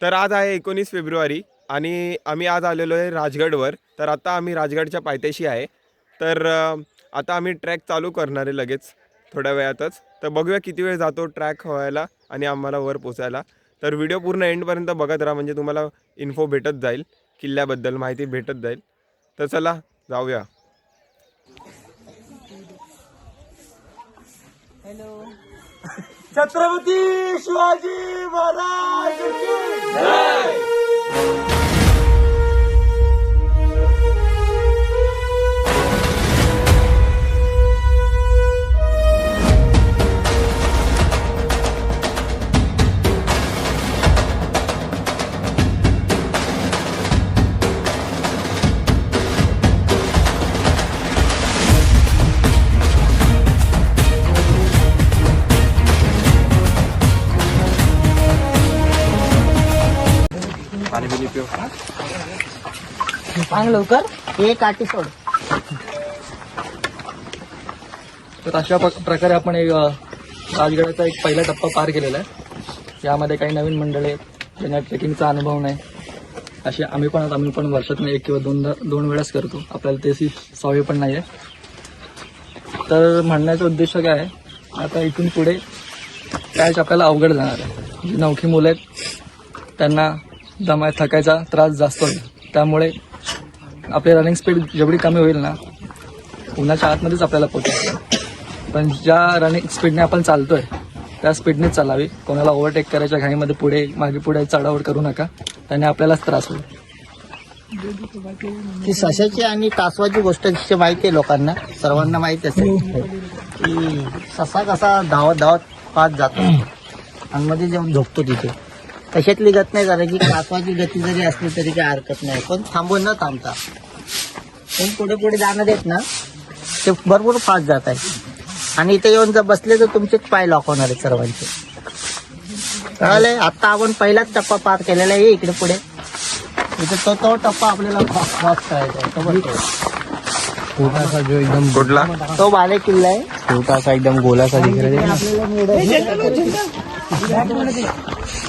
तर आज आहे एकोणीस फेब्रुवारी आणि आम्ही आज आलेलो आहे राजगडवर. तर आता आम्ही राजगडच्या पायथ्याशी आहे. तर आता आम्ही ट्रॅक चालू करणार आहे लगेच थोड्या वेळातच. तर बघूया किती वेळ जातो ट्रॅक व्हायला आणि आम्हाला वर पोचायला. तर व्हिडिओ पूर्ण एंडपर्यंत बघत राहा म्हणजे तुम्हाला इन्फो भेटत जाईल किल्ल्याबद्दल माहिती भेटत जाईल. तर चला जाऊया. छत्रपती शिवाजी महाराज! सांग लवकर. हे काठी सोड. तर अशा प्र- प्रकारे आपण एक राजगडाचा एक पहिला टप्पा पार केलेला आहे. यामध्ये काही नवीन मंडळी आहेत ज्यांना ट्रेकिंगचा अनुभव नाही. असे आम्ही पण. आम्ही पण वर्षातून एक किंवा दोनदा दोन वेळाच करतो. आपल्याला त्याची सवय पण नाही आहे तर म्हणण्याचा उद्देश काय आहे आता इथून पुढे कायच आपल्याला अवघड जाणार आहे. जी नवखी मुलं आहेत त्यांना दमाय थकायचा त्रास जास्त होईल. त्यामुळे आपली रनिंग स्पीड जेवढी कमी होईल ना उन्हाच्या आतमध्येच आपल्याला पोहोचायचं पण ज्या रनिंग स्पीडने आपण चालतोय त्या स्पीडनेच चालावी. कोणाला ओव्हरटेक करायच्या घाईमध्ये पुढे मागे पुढे चढावड करू नका. त्याने आपल्यालाच त्रास होईल. ती सशाची आणि कासवाची गोष्ट माहिती आहे लोकांना. सर्वांना माहिती असेल की ससा कसा धावत धावत पाच जातो. आणि मध्ये जेव्हा झोपतो तिथे. तशातली गत नाही करायची कासवाची गती जरी असली तरी काही हरकत नाही. पण थांबून न थांबता. पण पुढे पुढे जाणं देत ना ते भरपूर फास्ट जात आहे आणि इथे येऊन जर बसले तर तुमचेच पाय लॉक होणार आहेत सर्वांचे. कळालंय? आता आपण पहिलाच टप्पा पार केलेला आहे इकडे पुढे. इथे तो तो टप्पा आपल्याला क्रॉस करायचा आहे. तो बघतो. छोटासा जो एकदम कुठला? तो बाले किल्ला आहे. छोटासा एकदम गोलासा दिख रहा आपल्याला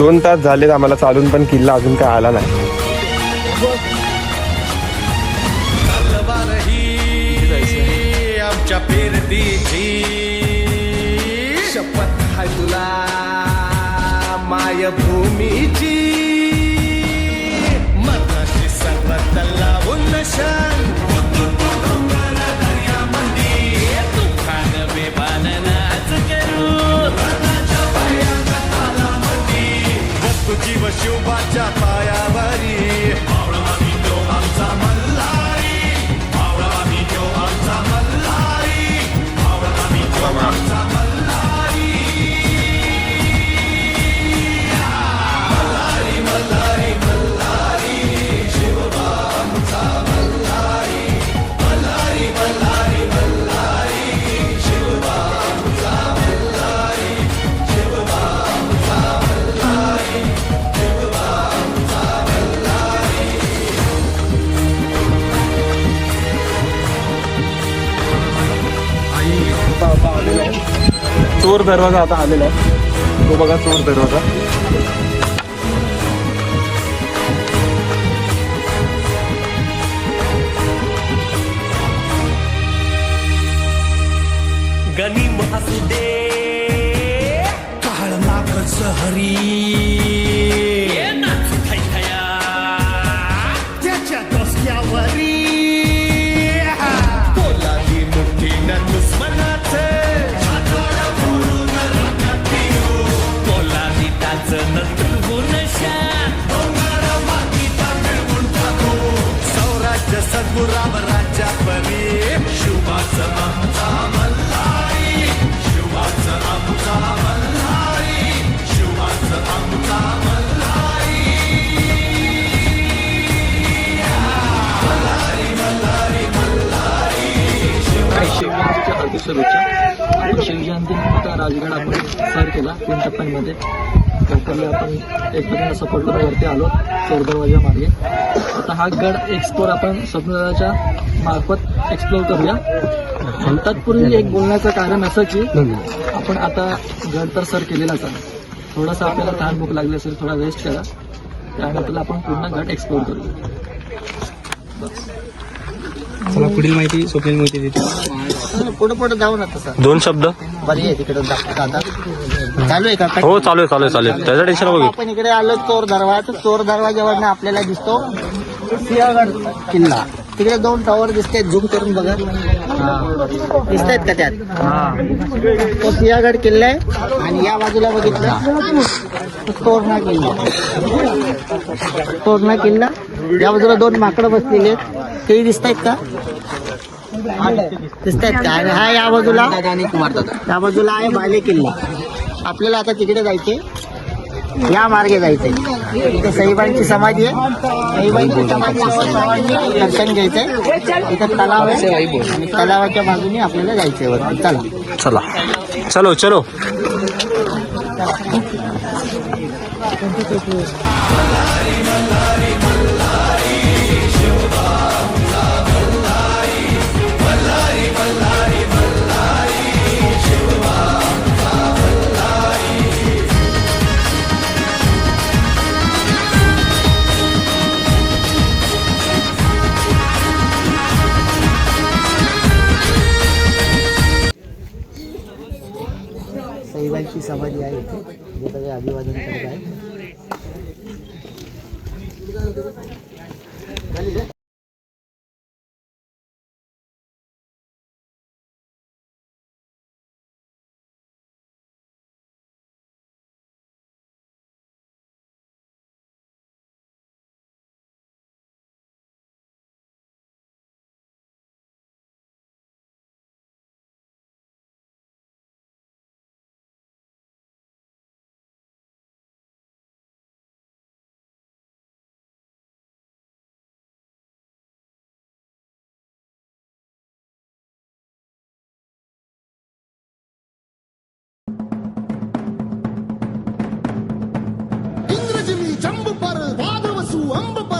दोन तास झालेत आम्हाला चालून पण किल्ला अजून काय आला नाही. आमच्या पेरतीची शपथ हाय तुला मायभूमीची. मरणाची सर्वात लावून नशान. Partiu, bate a. चोर दरवाजा आता आलेला आहे. तो बघा चोर दरवाजा. गणी असू दे काळ नाकच हरी शिवजयंतीनिमित्त राजगड आपण सर केला तीन टप्प्यांमध्ये टप्प्याला आपण एकमेकांना सपोर्ट वरती आलो चोरदरवाजा आता हा गड एक्सप्लोर आपण स्वप्नदाच्या मार्फत एक्सप्लोर करूया. तत्पूर्वी एक बोलण्याचं कारण असं की आपण आता गड तर सर केलेलाच आहे. थोडासा आपल्याला तहान भूक लागली असेल थोडा रेस्ट करा. त्यानंतर आपण पूर्ण गड एक्सप्लोर करूया चला पुढील माहिती स्वप्नील मोहिते देते. चला, पुढं पुढं जाऊ ना तसं दोन शब्द? बरी आहे चालू आहे का? हो चालू आहे चालू आहे चालेल त्याचं टेन्शन बघू आपण इकडे आलो चोर दरवाजा चोर दरवाजावरनं आपल्याला दिसतो. सिंहगड किल्ला. तिकडे दोन टॉवर दिसतात झूम करून बघा. दिसत आहेत का त्यात? तो सिंहगड किल्ला आहे आणि या बाजूला बघितलं. तो तोरणा किल्ला. तोरणा किल्ला. या बाजूला दोन माकडं बसलेले आहेत. तेही दिसत आहेत का? दिसत आहेत का? आणि हा या बाजूला या बाजूला आहे बाले किल्ला. आपल्याला आता तिकडे जायचे या मार्गे जायचंय. इथे साईबाईंची समाधी आहे. साईबाईंची समाधी दर्शन घ्यायचंय. इथं तलाव आहे. आणि तलावाच्या बाजूने आपल्याला जायचंय वरती. चला. चला. चलो चलो. साईबाईंची समाधी आहे इथे. जे सगळे अभिवादन करत आहेत.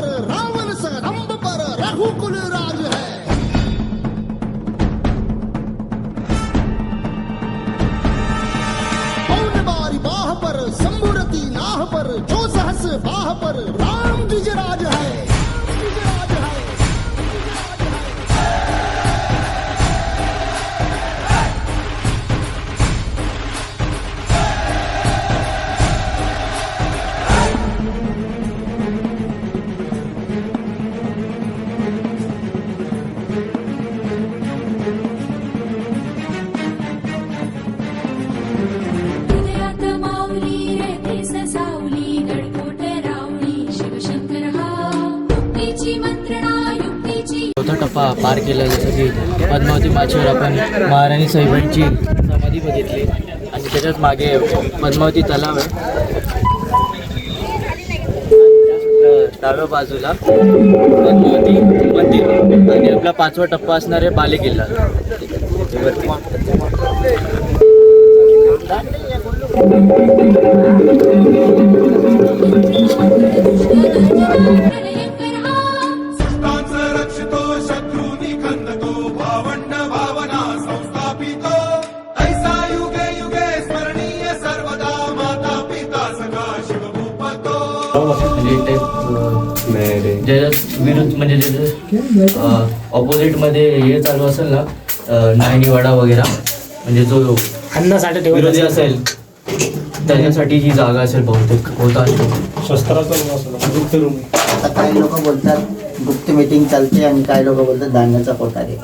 पर रावण से रंब पर रघुकुल राज है। बाह पर संबुरती नाह पर, जो सहस बाह पर राम पा पार केला. जसं की पद्मावती माचीवर आपण महाराणी साहेबांची समाधी बघितली. आणि त्याच्याच मागे पद्मावती तलाव आहे. डाव्या बाजूला पद्मावती मंदिर. आणि आपला पाचवा टप्पा असणार आहे बाले किल्ला. वरती. अं, ज्याच्या विरुद्ध म्हणजे ज्याच्या ऑपोजिटमध्ये हे चालू असेल ना नायनीवाडा वगैरे म्हणजे जो अन्नासाठी विरोधी असेल त्याच्यासाठी ही जागा असेल बहुतेक होता आता काही लोक बोलतात गुप्त मीटिंग चालते आणि काही लोक बोलतात धान्याचा कोठार आहे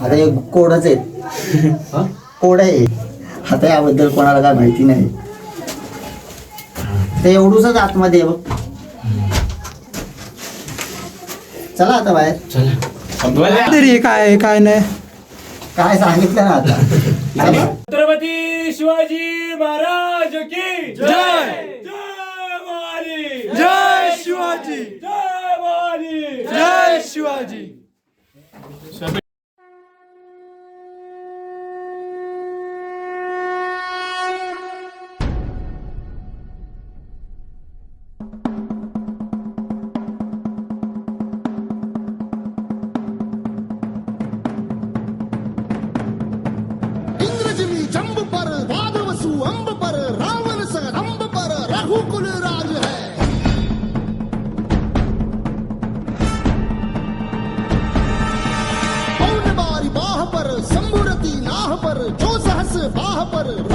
आता हे कोडच आहेत. हा? कोड आहे. आता याबद्दल कोणाला काय माहिती नाही. ते एवढूच आतमध्ये आहे बघ. चला आता बाहेर. चला. तरी काय काय नाही. काय सांगितलं ना आता? चला. छत्रपती शिवाजी महाराज की जय. जय भवानी जय शिवाजी. जय भवानी जय शिवाजी. Super.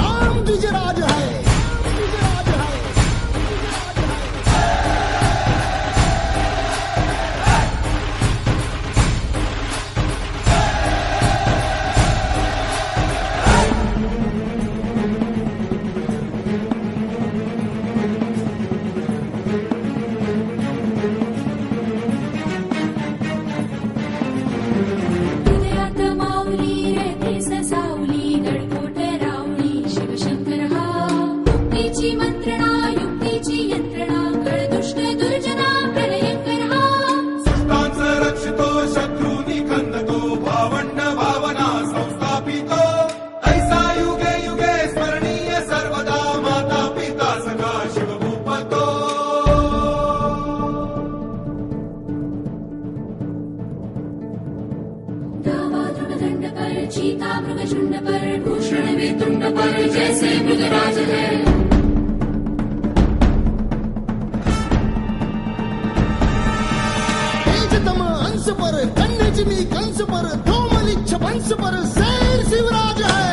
अंश पर कन्याजिमी कंस पर धूमलिच्छ वंश पर शेर शिवराज है।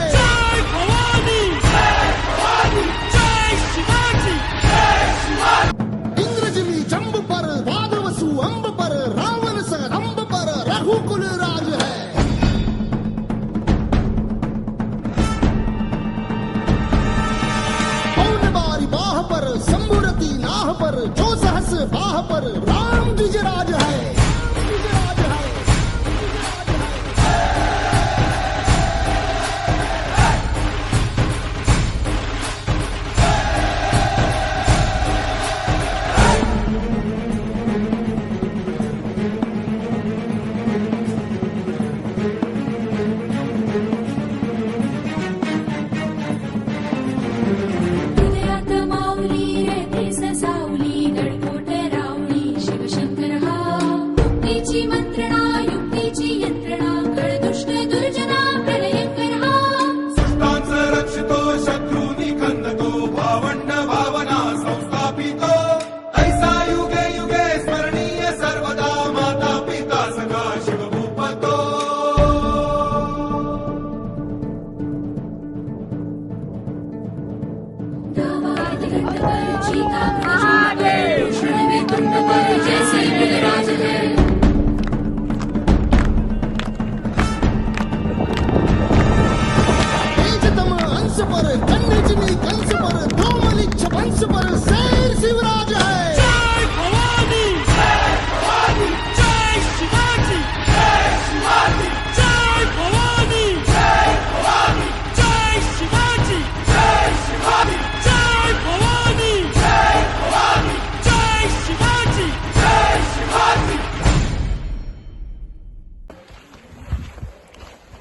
इंद्रजिमी जंब पर वादवसु अंब पर रावण सरंब पर रघुकुल राज है। पौन बारी बाह पर नाह पर जो सहस बाह पर राम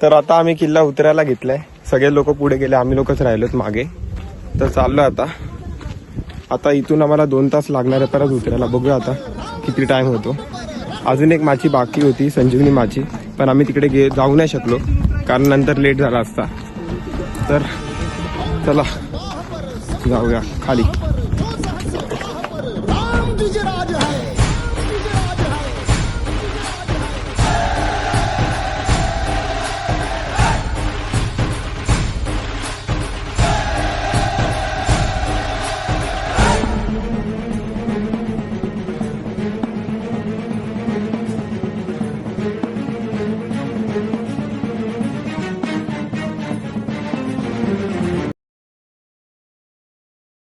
तर आता आम्ही किल्ला उतरायला घेतलाय. सगळे लोक पुढे गेले आम्ही लोकच राहिलोत मागे. तर चाललो आता. आता इथून आम्हाला दोन तास लागणार आहे परत उतरायला. बघूया आता किती टाइम होतो. अजून एक माझी बाकी होती संजीवनी माझी पण आम्ही तिकडे गे जाऊ नाही शकलो कारण नंतर लेट झाला असता. तर चला जाऊया खाली.